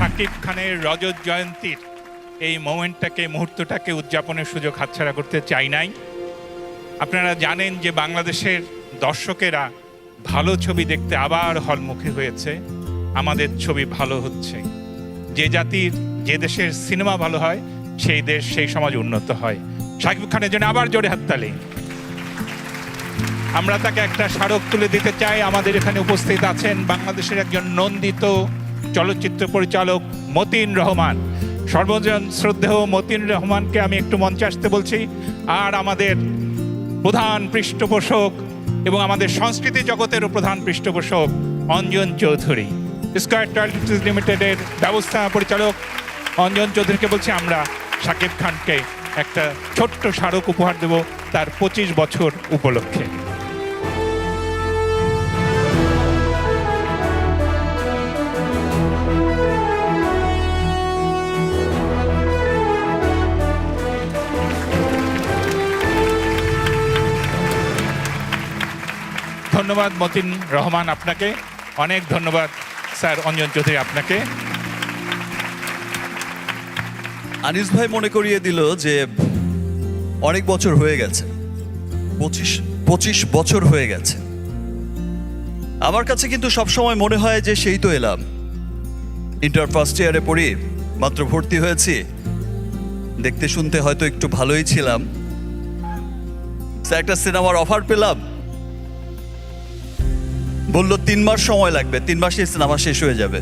শাকিব খানের রজত জয়ন্তীর এই মোমেন্টটাকে, মুহূর্তটাকে উদযাপনের সুযোগ হাতছাড়া করতে চাই নাই। আপনারা জানেন যে বাংলাদেশের দর্শকেরা ভালো ছবি দেখতে আবার হলমুখী হয়েছে। আমাদের ছবি ভালো হচ্ছে। যে জাতির, যে দেশের সিনেমা ভালো হয়, সেই দেশ, সেই সমাজ উন্নত হয়। শাকিব খানের জন্য আবার জোরে হাততালি আমরা তাকে একটা স্মারক তুলে দিতে চাই। আমাদের এখানে উপস্থিত আছেন বাংলাদেশের একজন নন্দিত চলচ্চিত্র পরিচালক মতিন রহমান। সর্বজন শ্রদ্ধেয় মতিন রহমানকে আমি একটু মঞ্চে আসতে বলছি। আর আমাদের প্রধান পৃষ্ঠপোষক এবং আমাদের সংস্কৃতি জগতেরও প্রধান পৃষ্ঠপোষক অঞ্জন চৌধুরী। স্কয়ার টয়লেট্রিজ লিমিটেডের ব্যবস্থা পরিচালক অঞ্জন চৌধুরীকে বলছি আমরা শাকিব খানকে একটা ছোট্ট স্মারক উপহার দেব তার পঁচিশ বছর উপলক্ষে। ধন্যবাদ মতিন রহমান আপনাকে। অনেক ধন্যবাদ স্যার অঞ্জন চৌধুরী আপনাকে। আনিস ভাই মনে করিয়ে দিল যে অনেক বছর হয়ে গেছে। পঁচিশ পঁচিশ বছর হয়ে গেছে। আমার কাছে কিন্তু সবসময় মনে হয় যে সেই তো এলাম। ইন্টার ফার্স্ট ইয়ারে পড়ি, মাত্র ভর্তি হয়েছি। দেখতে শুনতে হয়তো একটু ভালোই ছিলাম। একটা সিনেমার অফার পেলাম। বলল, তিন মাস সময় লাগবে, তিন মাসে সিনেমা শেষ হয়ে যাবে।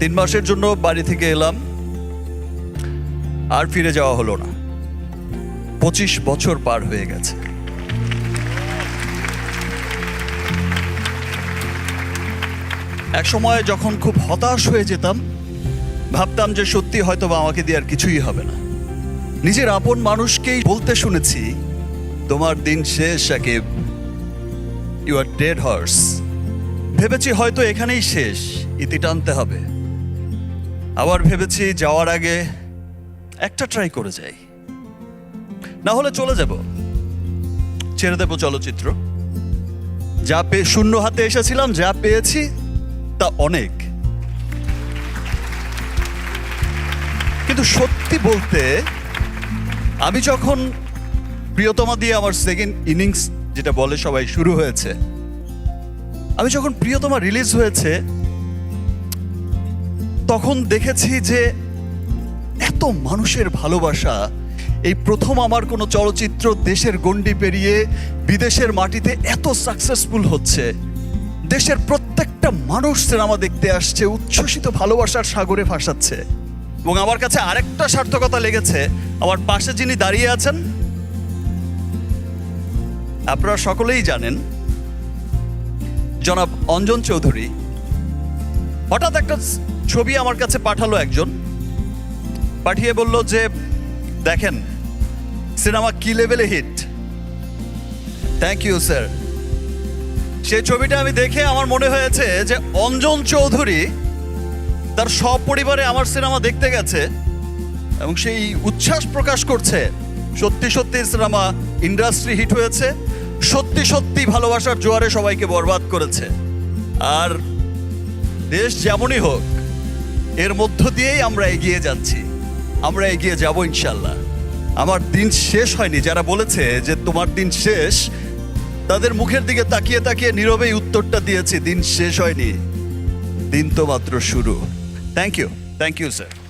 তিন মাসের জন্য বাড়ি থেকে এলাম, আর ফিরে যাওয়া হলো না। পঁচিশ বছর পার হয়ে গেছে। এক সময় যখন খুব হতাশ হয়ে যেতাম, ভাবতাম যে সত্যি হয়তো বা আমাকে দিয়ে আর কিছুই হবে না। নিজের আপন মানুষকেই বলতে শুনেছি, তোমার দিন শেষ Shakib you are dead horse. ভেবেছি হয়তো এখানেই শেষ, ইতি টানতে হবে। আবার ভেবেছি যাওয়ার আগে একটা ট্রাই করে যাই। না হলে চলে যাব। ছেড়ে দেব চলচ্চিত্র। যা পেয়ে শূন্য হাতে এসেছিলাম, যা পেয়েছি, তা অনেক। কিন্তু সত্যি বলতে, আমি যখন প্রিয়তমা দিয়ে আমার সেকেন্ড ইনিংস যেটা বলে সবাই শুরু হয়েছে। আমি যখন প্রিয়তমা রিলিজ হয়েছে, তখন দেখেছি যে এত মানুষের ভালোবাসা, এই প্রথম আমার কোনো চলচ্চিত্র দেশের গণ্ডি পেরিয়ে বিদেশের মাটিতে এত সাকসেসফুল হচ্ছে। দেশের প্রত্যেকটা মানুষ সিনেমা দেখতে আসছে, উচ্ছ্বসিত ভালোবাসার সাগরে ভাসাচ্ছে। এবং আমার কাছে আরেকটা সার্থকতা লেগেছে, আমার পাশে যিনি দাঁড়িয়ে আছেন আপনারা সকলেই জানেন, জনাব অঞ্জন চৌধুরী হঠাৎ একটা ছবি আমার কাছে পাঠালো একজন, পাঠিয়ে বলল যে, দেখেন, সিনেমা কি লেভেলে হিট? থ্যাংক ইউ স্যার সেই ছবিটা আমি দেখে আমার মনে হয়েছে যে, অঞ্জন চৌধুরী তার সপরিবারে আমার সিনেমা দেখতে গেছে এবং সেই উচ্ছ্বাস প্রকাশ করছে। সত্যি সত্যি সিনেমা ইন্ডাস্ট্রি হিট হয়েছে, সত্যি সত্যি ভালোবাসার জোয়ারে সবাইকে বরবাদ করেছে। আর দেশ যেমনই হোক, এর মধ্য দিয়েই আমরা এগিয়ে যাচ্ছি। আমরা এগিয়ে যাব ইনশাল্লাহ। আমার দিন শেষ হয়নি, যারা বলেছে যে তোমার দিন শেষ, তাদের মুখের দিকে তাকিয়ে তাকিয়ে নীরবেই উত্তরটা দিয়েছি, দিন শেষ হয়নি। দিন তো মাত্র শুরু। Thank you thank you sir